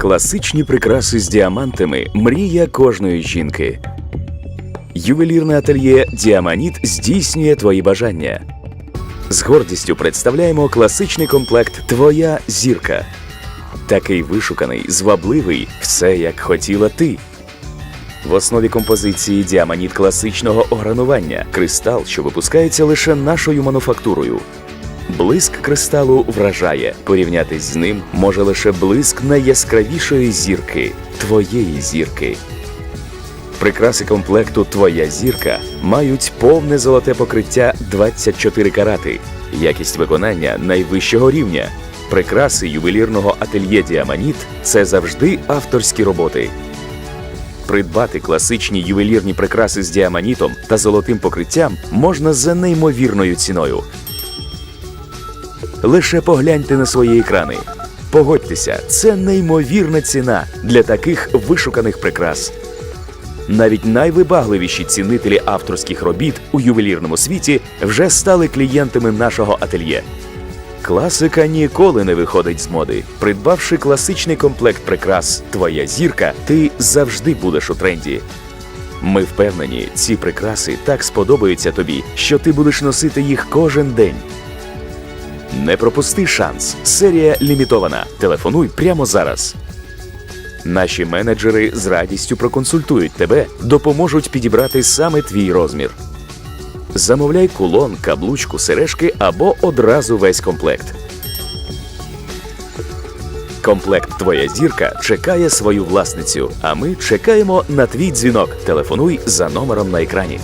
Класичні прикраси з діамантами мрія кожної жінки. Ювелірне ательє Діаманіт здійснює твої бажання. З гордістю представляємо класичний комплект Твоя зірка. Такий вишуканий, звабливий, все як хотіла ти. В основі композиції діаманіт класичного огранування, кристал, що випускається лише нашою мануфактурою. Блиск кристалу вражає. Порівнятись з ним може лише блиск найяскравішої зірки твоєї зірки. Прикраси комплекту Твоя зірка мають повне золоте покриття 24 карати, якість виконання найвищого рівня. Прикраси ювелірного ательє Діаманіт це завжди авторські роботи. Придбати класичні ювелірні прикраси з діаманітом та золотим покриттям можна за неймовірною ціною. Лише погляньте на свої екрани. Погодьтеся, це неймовірна ціна для таких вишуканих прикрас. Навіть найвибагливіші цінителі авторських робіт у ювелірному світі вже стали клієнтами нашого ательє. Класика ніколи не виходить з моди. Придбавши класичний комплект прикрас Твоя зірка, ти завжди будеш у тренді. Ми впевнені, ці прикраси так сподобаються тобі, що ти будеш носити їх кожен день. Не пропусти шанс. Серія лімітована. Телефонуй прямо зараз. Наші менеджери з радістю проконсультують тебе, допоможуть підібрати саме твій розмір. Замовляй кулон, каблучку, сережки або одразу весь комплект. Комплект Твоя зірка чекає свою власницю, а ми чекаємо на твій дзвінок. Телефонуй за номером на екрані.